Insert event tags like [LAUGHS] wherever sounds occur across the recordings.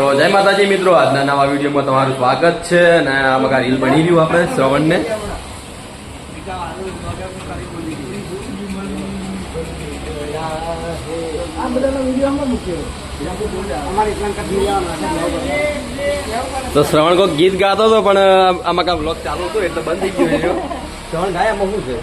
તો જય માતાજી મિત્રો, આજના નવા વિડીયોમાં તમારું સ્વાગત છે અને આમાં રીલ બની રહ્યું આપણે શ્રવણને. તો શ્રવણ કોઈ ગીત ગાતો હતો, પણ આમાં કાંઈ બ્લોગ ચાલુ હતો, એટલે બંધ થઈ ગયું શ્રવણ ગાય આમાં શું છે?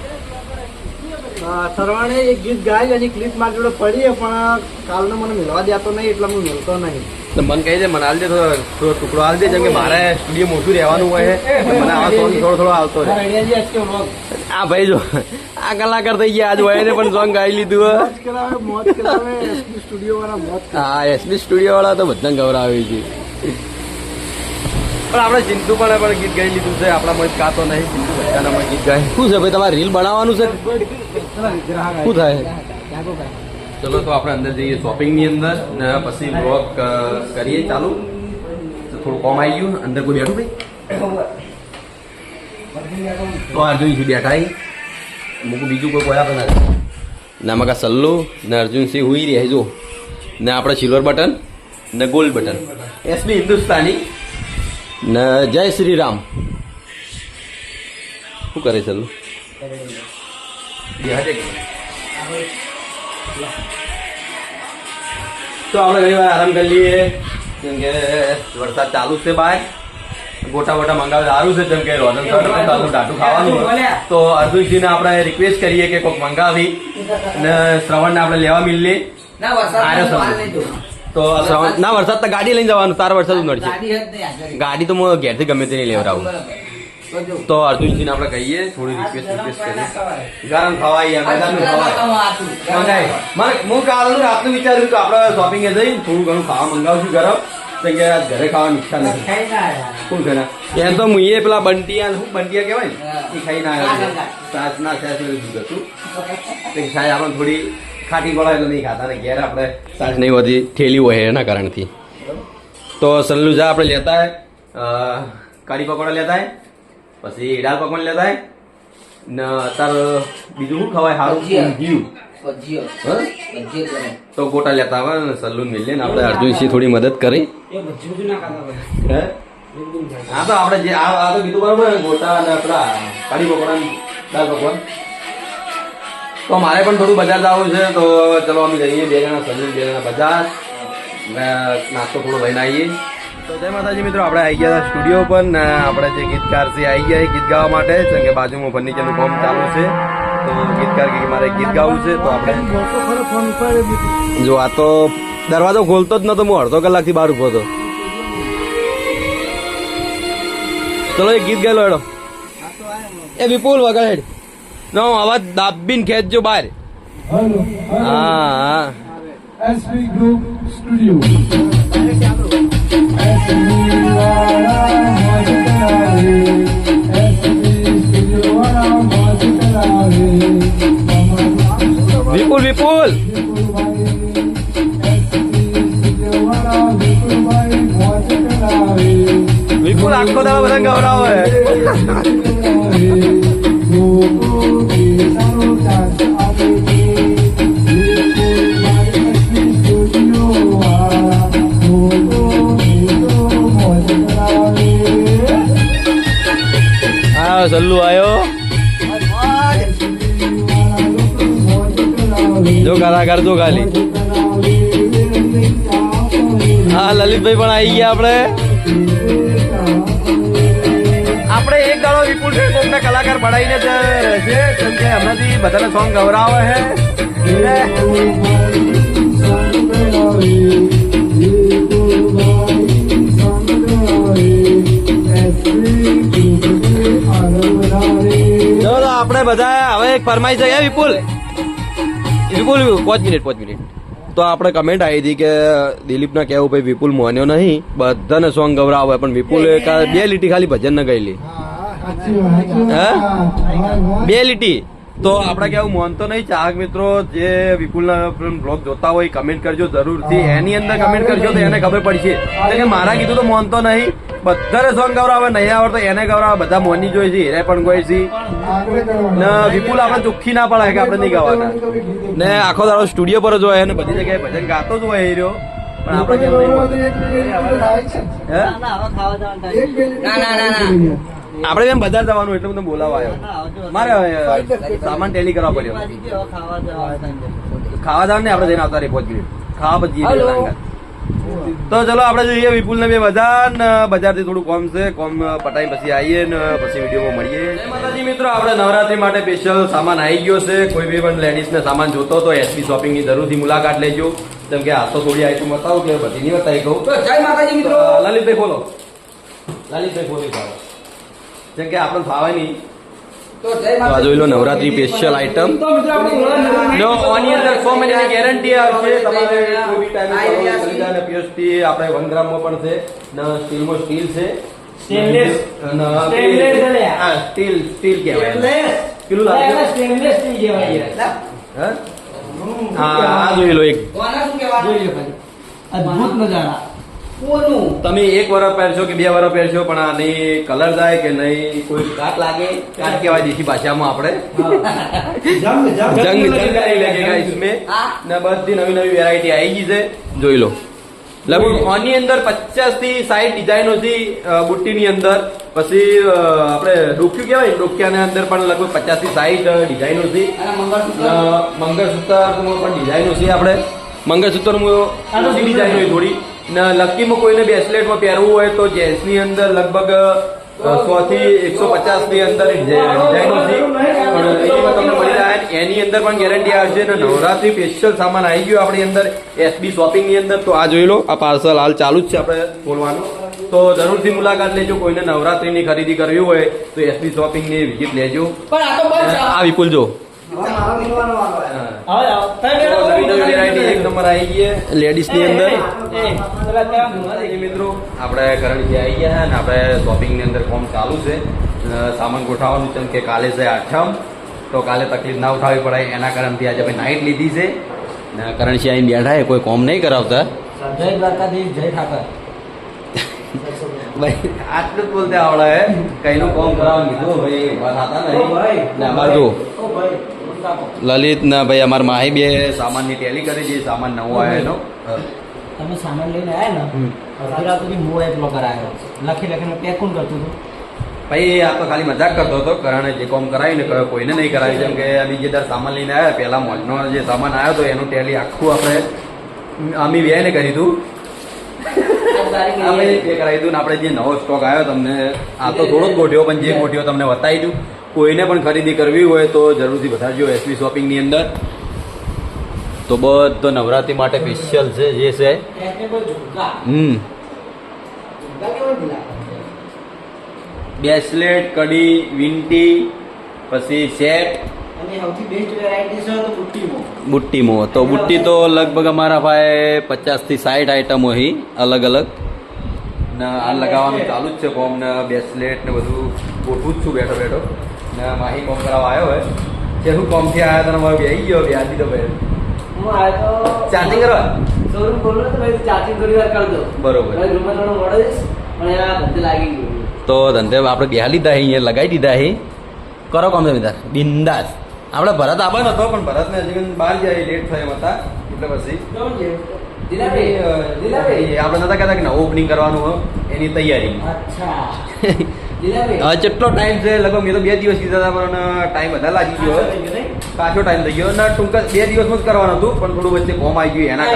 શ્રવણે એક ગીત ગાય એની ક્લિપ મારી જોડે પડી પણ કાલનો મને મિલવા દેતો નહીં, એટલે હું મળતો નહીં. તો મને કહી દે મને હાલ દે થોડો થોડો ટુકડો હાલ દે જેમ કે મારે સ્ટુડિયો મોટું રહેવાનું હોય છે મને આવા સોંગ થોડો થોડો આવતો રહે આ ભાઈ જો આ કલાકાર થઈ ગયા આજ હોય ને પણ સોંગ ગાઈ લીધું હે. એસબી સ્ટુડિયો વાળા તો બધાને ગૌરાવે છે પણ આપણે ચિંતુ પણ પણ ગીત ગાઈ લીધું છે આપણા જ કાતો નહીં ચિંતુ બધાનામાં ગીત ગાય શું છે ભાઈ તમારે રીલ બનાવવાનું છે શું થાય ચલો તો આપણે અંદર જઈએ શોપિંગની અંદર ને પછી બ્લોગ કરીએ. ચાલુ. થોડું કોમ આવી ગયું. અંદર કોઈ બેઠું ભાઈ? તો અર્જુનસિંહ બેઠા મૂકું બીજું કોઈ કોઈ આપણે નથી ને આમાં કા સલ્લુ ને અર્જુનસિંહ હુઈ રહ્યા જો ને આપણે સિલ્વર બટન ને gold button S B Hindustani. ને જય શ્રી રામ શું કરે સલ્લુ? બિહાર એક તો આપણે ઘણી વાર આરામ કરી લઈએ. કેમ કે વરસાદ ચાલુ જ છે બહાર ગોટા વોટા મંગાવે સારું છે જેમ કે રોજન ટાટું ખાવાનું તો અર્જુનસિંહ ને આપણે રિક્વેસ્ટ કરીએ કે કોઈક મંગાવી અને શ્રવણ ને આપણે લેવા મિલી. તો શ્રવણ ના વરસાદ તો ગાડી લઈને જવાનું તાર વરસાદ નડશે ગાડી તો હું ઘેરથી ગમે તે નહીં લેવડાવું. તો અર્જુનસિંહ આપણે કહીએ થોડી રિક્વેસ્ટ રિક્વેસ્ટ કરીએ. ગરમ ખવાય મેદાનનું ખવાય. મારે હું કાલનું રાતનું વિચાર્યું કે આપણે શોપિંગે જઈને થોડું ઘણું ખાવા મંગાવશું ગરમ. કેમ કે ઘરે ખાવાની ઈચ્છા નથી. શું છે એમ તો મુએ પેલા બંટિયા શું બંટિયા કહેવાય ને? એ ખાઈ ના આવ્યો. સાસ ના સાસ એવું દૂધ હતું. તો સાહેબ આપણે થોડી ખાટી ગોળા એટલે નહીં ખાતા. ને ઘેર આપણે સાસ નહીં હોતી ઠેલી હોય એના કારણથી. તો સલ્લુ આપણે લેતા હે. અ, કઢી પકોડા લેતા હે. પછી દાળ પકવાન લેતા ને અત્યારે બીજું શું ખવાય? સારું ભજીયા. ઘીયું ભજીયો. હા? ભજીયો કરે. તો ગોટા લેતા આવે ને સલૂન મિલે ને આપણે અર્જુનસિંહ થોડી મદદ કરી. હે? હા તો આપણે જે આ તો કીધું બરાબર ગોટા અને આપણા કાઢી પકોડા દાળ પકવાન. તો મારે પણ થોડું બજાર જવું છે તો ચલો અમે જઈએ બે જણા સલૂન બે જણા બજાર. ને નાસ્તો થોડો લઈને આવીએ. માતાજી મિત્રો, આપણે આવી ગયા સ્ટુડિયો પર ને આપણે જે ગીતકાર છે આવી ગયા ગીત ગાવા માટે બાજુમાં ફર્નિચરનું કામ ચાલુ છે. તો ગીતકાર કે મારે ગીત ગાવું છે, તો આપણે જો આ તો દરવાજો ખોલતો જ નતો, હું અડધો કલાકથી બહાર ઊભો હતો. ચલો એક ગીત ગયેલો હેડો. એ વિપુલ વગાડ નો, અવાજ દાબીન ખેંચજો બહાર. હા હા. S P group Studio. Vipul Vipul. Vipul આખો દાડો બધા ગવરાવે હા, સલ્લુ આવ્યો જો કલાકાર જો ખાલી. હા, લલિતભાઈ પણ આવી ગયા આપણે. આપણે એક દાડો વિપુલ છે, કોકને કલાકાર બનાવીને જ. રહેશે કેમ કે હમણાંથી બધાને સોંગ ગવરાવે છે. આપણે બધા હવે એક ફરમાઈ છે. વિપુલ. વિપુલ પાંચ મિનિટ પાંચ મિનિટ. તો આપણે કમેન્ટ આવી હતી કે દિલીપના કહેવું ભાઈ વિપુલ માન્યો નહીં. બધાને સોંગ ગવરાવે પણ વિપુલે બે લીટી ખાલી ભજન ન ગયેલી બે લીટી. તો આપણે કેવું માનતો નહીં? ચાહક મિત્રો જે વિપુલના બ્લોગ જોતા હોય કમેન્ટ કરજો જરૂરથી. એની અંદર કમેન્ટ કરજો તો એને ખબર પડશે. એટલે કે મારા કીધું તો માનતો નહીં. બધાને સોંગ ગવરાવે નહીં આવડતો એને ગવરાવે. બધા મોની જોઈ છે એને પણ ગોઈ છે. ને વિપુલ આપણે ચોખ્ખી ના પડે કે આપણે નહીં ગાવાના. ને આખો દાડો સ્ટુડિયો પર જ હોય અને બધી જગ્યાએ ભજન ગાતો જ હોય રહ્યો. પણ આપણે ના, ના, ના, ના. આપણે એમ બજાર જવાનું એટલે બધું બોલાવા આવ્યો. મારે સામાન ટેલી કરવા પડ્યો. ખાવા જવાનું ને આપણે જઈને આવતા રિપોર્ટ પહોંચી ખાવા પછી તો ચલો આપણે જોઈએ વિપુલ ને બે બજાર ને બજારથી થોડું કોમ છે. કોમ પટાઈ પછી આવીએ ને પછી વીડિયો મળીએ. માતાજી. મિત્રો આપણે નવરાત્રી માટે સ્પેશિયલ સામાન આવી ગયો છે. કોઈ બી પણ લેડીઝ ને સામાન જોતો તો એસપી શોપિંગની જરૂરથી મુલાકાત લેજો. જેમ કે આ તો થોડી આઈટમ બતાવું કે બધી નહીં બતાવી કહું. જય માતાજી મિત્રો. લલિતભાઈ બોલો. લલિતભાઈ બોલી ભાવે જેમ કે આપણે જય આ જોઈ લો નવરાત્રી સ્પેશિયલ આઈટમ નો અંદર સો મહિનાની ગેરંટી આવશે. તમારે કોઈ બી ટાઈમે પીએસટી આપણે 1 ગ્રામમાં પણ છે. ને સ્ટીલમાં સ્ટીલ છે. લે. હા સ્ટીલ સ્ટીલ કહેવાય. પેલું લાગે? Stainless steel કહેવાય હા? આ જોઈ લો એક. જોઈ લો. અદ્ભુત નજારા. કોનું? તમે એક વર પહેરશો કે બે વર પહેરશો પણ આની કલર જાય કે નહીં કોઈ કાટ લાગે? કાટ કહેવાય દેશી ભાષામાં આપણે જંગ જંગ. લાગે ગાઈસ ને બધી નવી નવી વેરાયટી આવી ગઈ છે. જોઈ લો. લગભગ ઓની અંદર પચાસથી સાઈઠ ડિઝાઇનો થી બુટ્ટીની અંદર. પછી આપણે ડોક્યું કહેવાય ડોક્યાની અંદર પણ લગભગ પચાસથી સાઈઠ ડિઝાઇનો થી મંગળસૂત્ર? પણ ડિઝાઇનો છે આપણે. મંગળસૂત્ર હોય થોડી. ને લકીમાં કોઈને બેસલેટમાં પહેરવું હોય તો જેન્ટ્સની અંદર લગભગ સો થી એકસો પચાસની અંદર એની અંદર પણ ગેરંટી આવશે ને નવરાત્રી સ્પેશિયલ સામાન આવી ગયો આપણી અંદર એસબી શોપિંગની અંદર. તો આ જોઈ લો આ પાર્સલ હાલ ચાલુ જ છે આપણે ખોલવાનું. તો જરૂરથી મુલાકાત લેજો કોઈને નવરાત્રીની ખરીદી કરવી હોય તો એસબી શોપિંગની વિઝિટ લેજો. આ વિપુલ જો. હવે આવો. તમે તો બેઠો નવી નવી વેરાયટી એક નંબર આવી ગઈ લેડીઝની અંદર. મિત્રો? આપણે આવી ગયા ને આપણે શોપિંગની અંદર ફોર્મ ચાલુ છે. સામાન ગોઠવવાનું છે કે કાલે છે આઠમ. તો કાલે તકલીફ ના ઉઠાવવી પડે એના કારણથી આજે ભાઈ નાઇટ લીધી છે. ને કરણજી આવીને બેઠા કોઈ કોમ નહીં કરાવતા. જય દ્વારકાધીશ જય ઠાકર. ભાઈ આટલું જ બોલતે આવડે કઈનું કોમ કરાવવાનું કીધું ભાઈ નહીં. ને અમારે જો. લલિત ને ભાઈ અમારા માહી બે સામાનની ટેલી કરી છે. સામાન નવો આવ્યો એનો. તમે સામાન લઈને આવ્યા ને. અડધી રાત સુધી હું એક કરાયો. લખી લખીને પેકું કરતું હતું. ભાઈ આ તો ખાલી મજાક કરતો હતો. કરણે જે કોમ કરાવી ને કોઈને નહીં કરાવી જેમ કે અમે જે દર સામાન લઈને આવ્યા પહેલાં મોલનો જે સામાન આવ્યો હતો એનું ટેલી આખું આપણે અમે વ્યાયને કરી હતું અમે એ કરાવી આપણે જે નવો સ્ટોક આવ્યો તમને આ તો થોડો જ ગોઠ્યો પણ જે ગોઠ્યો તમને બતાવી દઉં. કોઈને પણ ખરીદી કરવી હોય તો જરૂરથી વધારજો એસપી શોપિંગની અંદર. તો બધો નવરાત્રી માટે સ્પેશિયલ છે, જે છે. હમ. બ્રેસલેટ કડી, વિંટી, પછી સેટ બુટ્ટીમાં. તો બુટ્ટી તો લગભગ અમારા ભાઈ પચાસથી સાઠ આઈટમો અહીં, અલગ અલગ. ને આ લગાવવાનું ચાલુ જ છે કોમ ને બ્રેસલેટ ને બધું. ગોઠવું જ છું બેઠો બેઠો. ને માહી કોમ કરાવવા આવ્યો હોય. જે હું કોમથી આવ્યા તને મારે ગયો, વ્યાજી તો ભાઈ હું આવ્યો તો ચાર્જિંગ કરવા? શોરૂમ ખોલ્યો તો ભાઈ ચાર્જિંગ થોડી વાર કરી દો. બરોબર. ભાઈ રૂમમાં થોડો મોડો જઈશ પણ એના બધે લાગી ગયું. તો ધંધે આપણે બેહા લીધા અહીં અહીંયા લગાવી દીધા અહીં કરો કોમ તમે બિંદાસ. આપણે ભરત આવવાનો હતો પણ ભરતને હજી બહાર જાય લેટ થાય હતા. એટલે પછી આપણે નતા કહેતા કે નવું ઓપનિંગ કરવાનું એની તૈયારી. અચ્છા. [LAUGHS] જેટલો ટાઈમ છે લગભગ મેં તો બે દિવસ કીધા હતા પણ ટાઈમ બધા લાગી ગયો પાછો ટાઈમ થઈ ગયો. અને ટૂંક બે દિવસમાં જ કરવાનું હતું પણ થોડું વચ્ચે કોમ આવી ગયું એના ને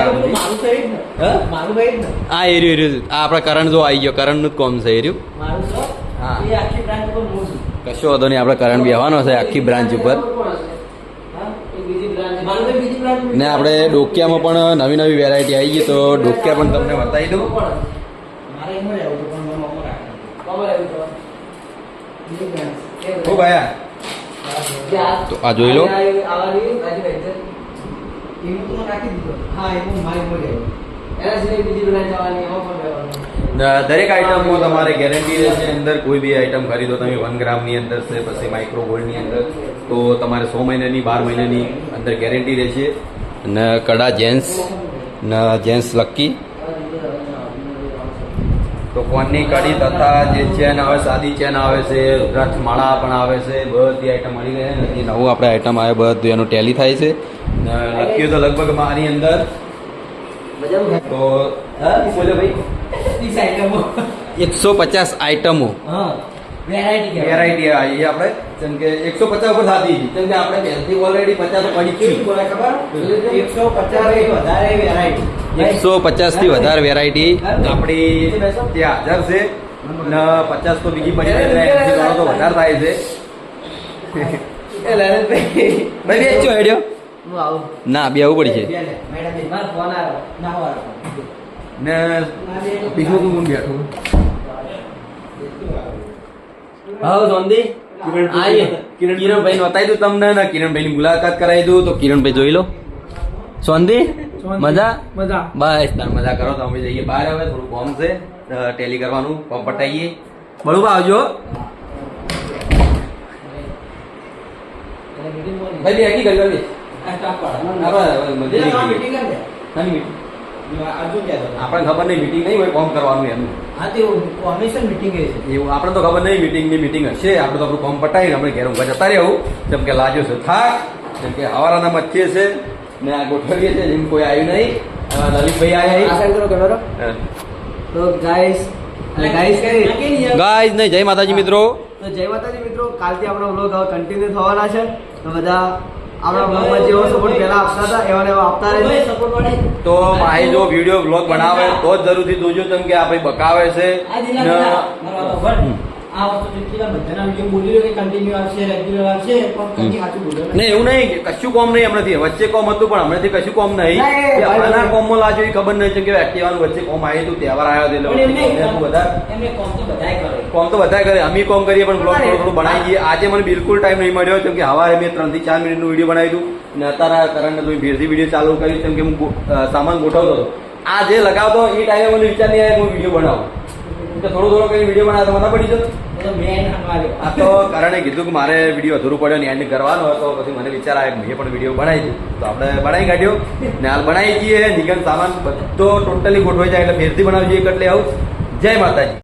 હા? એર્યું એર્યું આ આપણા કરણ જો આવી ગયો. કરણનું જ કોમ છે એર્યું હા. કશો વાંધો નહીં આપણે કરણ આવવાનો છે આખી બ્રાન્ચ ઉપર. ને આપણે ડોકિયામાં પણ નવી નવી વેરાયટી આવી ગઈ તો ડોકિયા પણ તમને બતાવી દઉં. ઓ ભાયા તો આ જોઈ લો. દરેક આઈટમમાં તમારે ગેરંટી રહેશે. અંદર કોઈ બી આઈટમ ખરીદો તમે વન ગ્રામની અંદર છે પછી માઇક્રો ગોલ્ડની અંદર. તો તમારે સો મહિનાની બાર મહિનાની અંદર ગેરંટી રહેશે. ને કડા જેન્ટ્સ ને જેન્ટ્સ લક્કી તો કોનની કડી તથા જે ચેન આવે સાદી ચેન આવે છે રથમાળા પણ આવે છે બધી આઈટમ મળી રહે ને. જે નવું આપણે આઈટમ આવે બધું એનું ટેલી થાય છે. લક્કી તો લગભગ મારી અંદર. તો બોલો ભાઈ. એકસો પચાસ આઈટમો વેરાયટી આવી આપણે જેમ કે એકસો પચાસ ઉપર થતી હતી કેમ કે આપણે પહેલથી ઓલરેડી પચાસ પડી ગયું ખબર? એકસો પચાસ વધારે વેરાયટી એકસો પચાસથી વધારે વેરાયટી આપણી ત્યાં હાજર છે ને પચાસ તો બીજી પડી જાય ઘણો તો વધારે થાય છે. ભાઈ બે હેડ્યો. ના બે આવું પડી છે. ના. બીજું કોણ કોણ બેઠું? હા સોંદી કિરણભાઈ. ને બતાવી દઉં તમને ને કિરણભાઈ ની મુલાકાત કરાવી દઉં તો કિરણભાઈ જોઈ લો. સોંદી મજા? મજા. બસ તાર મજા કરો તો અમે જઈએ બહાર હવે થોડું કોમ છે. ટેલી કરવાનું કોમ પટાઈએ. બરોબર આવજો. ભાઈ બે હેકી કરી કરી આ સ્ટાફ વાળા. આપણે ખબર નહીં મિટિંગ નહીં હોય કોમ કરવાનું એમનું હા તે કોમિશન એ છે. એવું આપણે તો ખબર નહીં મીટિંગની મીટિંગ હશે. આપણે તો આપણું કોમ પટાવીને આપણે ઘેર ઊંઘા જતા રહેવું. જેમ કે લાગ્યો છે થાક. જેમ કે હવારાના મચ્છીએ છે. ને આ ગોઠવીએ છે જેમ કોઈ આવ્યું નહીં. લલિતભાઈ આવ્યા આસન કરો camera. તો ગાઈસ અને guys કરી. ગાઈઝ નહીં જય માતાજી મિત્રો. તો જય માતાજી મિત્રો કાલથી આપણો વ્લોગ હવે કન્ટિન્યુ થવાના છે. તો બધા આપણા વ્લોગમાં જેવો સપોર્ટ પહેલા આપતા હતા એવા એવા આપતા રહે તો ભાઈ જો વીડિયો બ્લોગ બનાવે તો જ જરૂરથી જોજો કેમ કે આ ભાઈ બકાવે છે. ને આ વસ્તુ બધાના વીડિયો બોલી રહ્યો કે કન્ટિન્યુ આવશે રેગ્યુલર આવશે પણ સાચું બોલ્યો નહીં. નહીં એવું નહીં કશું કોમ નહીં હમણાંથી. વચ્ચે કોમ હતું પણ હમણાંથી કશું કોમ નહીં. ના, એ કે ભાઈ, આના ભાઈ. કોમમાં લાજો એ ખબર નહીં કે એક્ટિવાનું વચ્ચે કોમ આવ્યું હતું તહેવાર આવ્યો હતો બધા કોમ તો બધાય કરે. કોમ તો બધા કરે. અમે કોમ કરીએ પણ બ્લોગ થોડું થોડું બનાવી દઈએ. આજે મને બિલકુલ ટાઈમ નહીં મળ્યો કેમ કે હવારે મેં ત્રણથી ચાર મિનિટનું વીડિયો બનાવી દઉં ને અત્યારે કરંટ તમે ભેરથી વીડિયો ચાલુ કર્યું કેમ કે હું સામાન ગોઠવતો હતો. આ જે લગાવતો એ ટાઈમે મને વિચાર નહીં આવ્યો હું વીડિયો બનાવું. તો થોડું થોડો કઈ વીડિયો બનાવતો મને પડી જતો. મેં આ તો કારણે કીધું કે મારે વીડિયો અધૂરું પડ્યો ને એન્ડ કરવાનો હતો. પછી મને વિચાર આવ્યો મેં પણ વીડિયો બનાવી દઉં. તો આપણે બનાવી કાઢ્યો ને હાલ બનાવી દઈએ. નિગમ સામાન બધો ટોટલી ગોઠવાઈ જાય એટલે ફેરથી બનાવી જઈએ એટલે આવું. જય માતાજી.